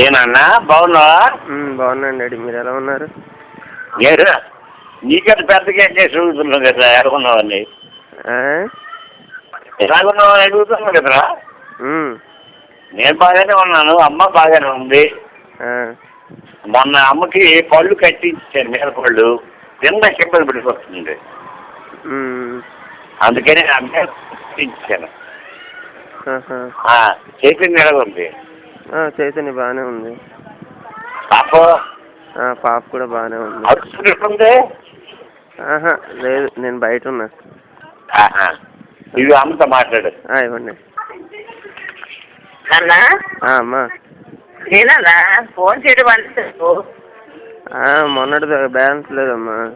ఏనన్నా బాగున్నావా బాగున్నాను డాడీ మీరు ఎలా ఉన్నారు నేను నీకంత పెద్దగా చేసి అడుగుతున్నావు కదా ఎలాగున్నావని? ఎలాగున్నావని అడుగుతున్నావు కదరా. నేను బాగానే ఉన్నాను అమ్మ బాగానే ఉంది. మొన్న అమ్మకి పళ్ళు కట్టించాను మీద పళ్ళు కింద కింద పడిపోతుంది. అందుకని అమ్మ కట్టించాను. ఆ, చేపింది చైతన్య బాగానే ఉంది. పాప? కూడా బాగానే ఉంది. ఆహా లేదు నేను బయట ఉన్నా. ఇవి అమ్మతో మాట్లాడు. ఇవ్వండి. అమ్మా. నేనన్నా ఫోన్ చేయడం మొన్నటి బ్యాలెన్స్ లేదమ్మా.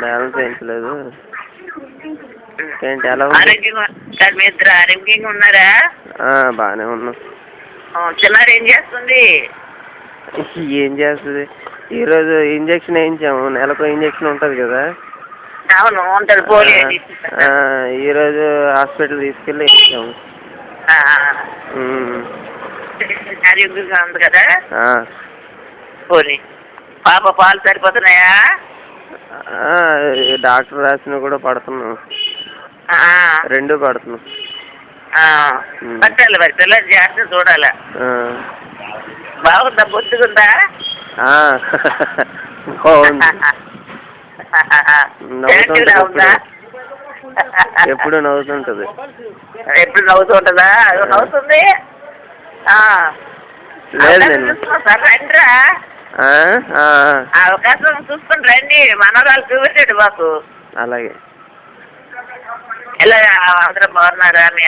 బ్యాలెన్స్ వేయించలేదు ఏంటి ఎలా ఉంది? ఆరోగ్యంగా ఉన్నారా? బాగానే ఉన్నాం. చిన్నాడు ఏం చేస్తుంది? ఏం చేస్తుంది? ఈరోజు ఇంజక్షన్ వేయించాము. నెలకు ఇంజక్షన్ ఉంటుంది కదా. అవును ఉంటుంది పోలియో ఆ, ఈరోజు హాస్పిటల్ తీసుకెళ్ళి వేయించాము. ఆరోగ్యంగా ఉంది కదా. పోనీ. పాప పాలు సరిపోతున్నాయా? డాక్టర్ రాసిన కూడా పడుతున్నాం. రెండు పడుతున్నాం. పట్టాలి మరి పిల్లలు జాగ్రత్త చూడాలా. బాగుందా? ఉందా? ఎప్పుడు. నవ్వుతుంటది. ఎప్పుడు నవ్వుతూ ఉంటుందా అదో నవ్వుతుంది. లేదు అవకాశం నేను. చూసుకుని రండి. మనవరాలు చూపించండి మాకు. అలాగే. ఎలా అందరూ బాగున్నారా? మీ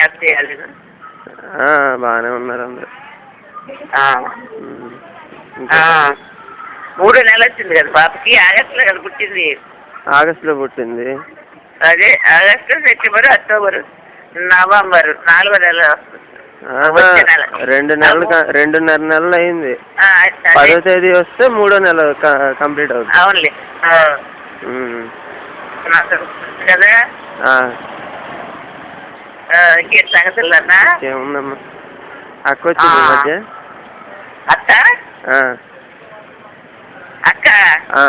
బాగానే ఉన్నారు అందరు. మూడు నెలలు వచ్చింది కదా పాపకి? ఆగస్టులో కదా పుట్టింది. ఆగస్టులో పుట్టింది. అదే ఆగస్టు సెప్టెంబర్ అక్టోబర్ నవంబర్ నాలుగో నెల. రెండు నెలలు రెండున్నర నెలలు అయింది. పదో తేదీ వస్తే మూడో నెల కంప్లీట్ అవుతుంది అవునులే. కదా? ఇంకేం సంగతులు అన్నా? ఏముందమ్మా అక్క వచ్చింది. మధ్య. అక్క? అక్క? ఆ,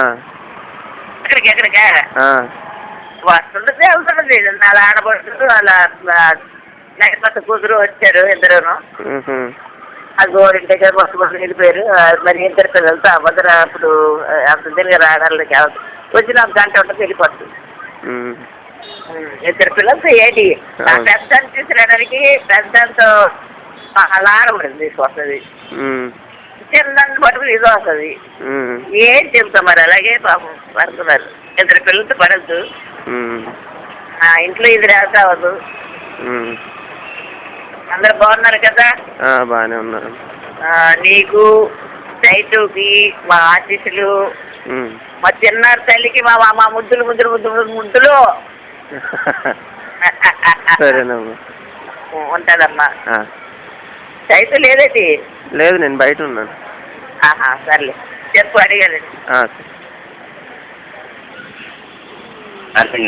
ఎక్కడికి వస్తుండదు వెళ్తున్నది. వాళ్ళ ఆడపడుతుంది వాళ్ళ నైపత కూతురు వచ్చారు ఇద్దరును. ఆ గోరింటిగా మొత్తం మొత్తం వెళ్ళిపోయారు ఆ, మరి ఇద్దరు పిల్లలతో అవ్వదుర అప్పుడు అంత తిరిగి రావడానికి అవ్వదు. వచ్చిన గంట ఉంటుంది వెళ్ళిపోతుంది. ఇద్దరు పిల్లలతో ఏంటి అవును. పెద్ద తీసుకురావడానికి పెద్దంతో అలారం తీసుకొస్తుంది ఉమ్, చిన్న పట్టుకుని ఇది వస్తుంది. ఏం చెబుతాం మరి? అలాగే పాపం పడుతున్నారు. ఇద్దరు పిల్లలతో పడద్దు. ఇంట్లో ఇది రాక అవ్వదు. ఉమ్. అందరు బాగున్నారు కదా? బాగానే ఉన్నారు. నీకు చైతుకి మా ఉమ్. మా చిన్నారి తల్లికి మా మా- మా ముద్దులు ముద్దులు ముద్దులు ముద్దులు సరేనమ్మా ఉంటుందమ్మా. ఆ, చైతు లేదేటి లేదు నేను బయట ఉన్నాను. ఆహా సర్లే. చెప్పు అర్థం